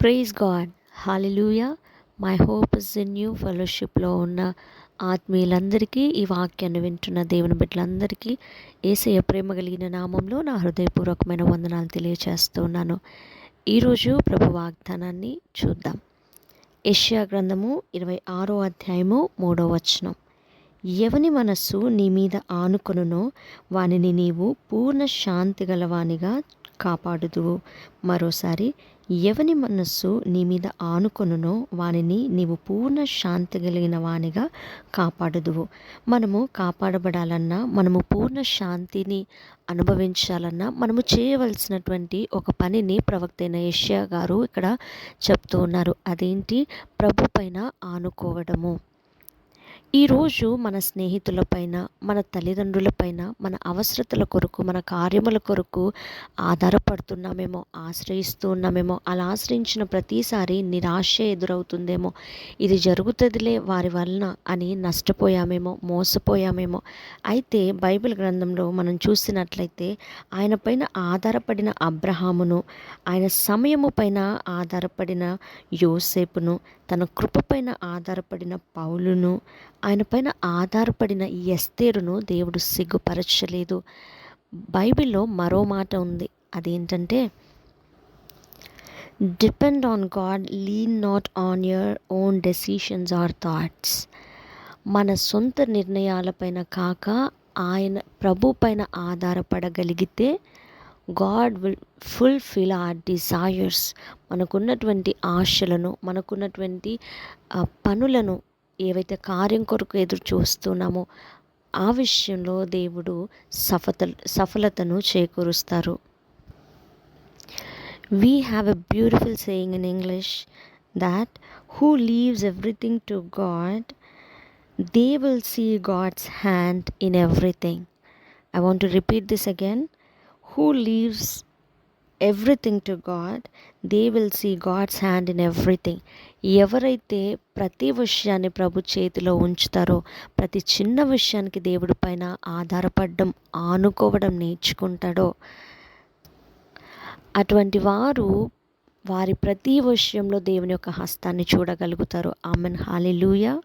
Praise God hallelujah my hope is in you ఫెలోషిప్లో ఉన్న ఆత్మీయులందరికీ ఈ వాక్యాన్ని వింటున్న దేవుని బిడ్డలందరికీ ఏసయ ప్రేమ కలిగిన నామంలో నా హృదయపూర్వకమైన వందనాలు తెలియచేస్తున్నాను. ఈరోజు ప్రభు వాగ్దానాన్ని చూద్దాం. ఏషియా గ్రంథము ఇరవై ఆరో అధ్యాయము మూడో వచనం. ఎవని మనస్సు నీ మీద ఆనుకొనునో వానిని నీవు పూర్ణ శాంతి గలవానిగా కాపాడుదువు. మరోసారి ఎవని మనస్సు నీ మీద ఆనుకొనునో వానిని నీవు పూర్ణ శాంతి కలిగిన వానిగా కాపాడుదువు. మనము కాపాడబడాలన్నా మనము పూర్ణ శాంతిని అనుభవించాలన్నా మనము చేయవలసినటువంటి ఒక పనిని ప్రవక్త అయిన యష్యా గారు ఇక్కడ చెప్తూ ఉన్నారు. అదేంటి? ప్రభు పైన ఆనుకోవడము. ఈరోజు మన స్నేహితులపైన మన తల్లిదండ్రులపైన మన అవసరతల కొరకు మన కార్యముల కొరకు ఆధారపడుతున్నామేమో ఆశ్రయిస్తూ ఉన్నామేమో అలా ఆశ్రయించిన ప్రతిసారి నిరాశ ఎదురవుతుందేమో. ఇది జరుగుతుందిలే వారి వలన అని నష్టపోయామేమో మోసపోయామేమో. అయితే బైబిల్ గ్రంథంలో మనం చూసినట్లయితే ఆయన పైన ఆధారపడిన అబ్రహామును ఆయన సమయము పైన ఆధారపడిన యోసేపును తన కృపపైన ఆధారపడిన పౌలును ఆయన పైన ఆధారపడిన ఈ ఎస్తేరును దేవుడు సిగ్గుపరచలేదు. బైబిల్లో మరో మాట ఉంది. అదేంటంటే depend on God lean not on your own decisions or thoughts మన సొంత నిర్ణయాలపైన కాక ఆయన ప్రభు పైన ఆధారపడగలిగితే God will fulfil our desires మనకున్నటువంటి ఆశలను మనకున్నటువంటి పనులను ఏవైతే కార్యం కొరకు ఎదురు చూస్తున్నామో ఆ విషయంలో దేవుడు సఫత సఫలతను చేకూరుస్తారు. We have a beautiful saying in English that who leaves everything to God they will see God's hand in everything I want to repeat this again who leaves everything to God they will see God's hand in everything ఎవరైతే ప్రతి విషయాన్ని ప్రభు చేతిలో ఉంచుతారో ప్రతి చిన్న విషయానికి దేవుడి పైన ఆధారపడడం ఆనుకోవడం నేర్చుకుంటాడో అటువంటి వారు వారి ప్రతి విషయంలో దేవుని యొక్క హస్తాన్ని చూడగలుగుతారు. Amen. Hallelujah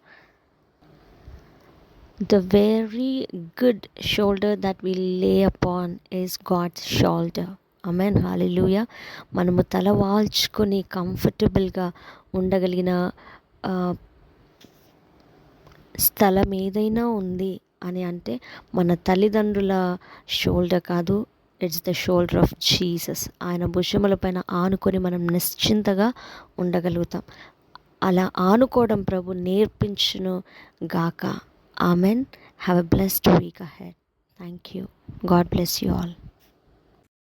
the very good shoulder that will lay upon is God's shoulder amen hallelujah మనము తల వాల్చుకొని కంఫర్టబుల్గా ఉండగలిగిన స్థలం ఏదైనా ఉంది అని అంటే మన తల్లిదండ్రుల షోల్డర్ కాదు. It's the shoulder of Jesus. ఆయన భుజములపైన ఆనుకొని మనం నిశ్చింతగా ఉండగలుగుతాం. అలా ఆనుకోవడం ప్రభు నేర్పించును గాక. Amen. Have a blessed week ahead. Thank you God bless you all.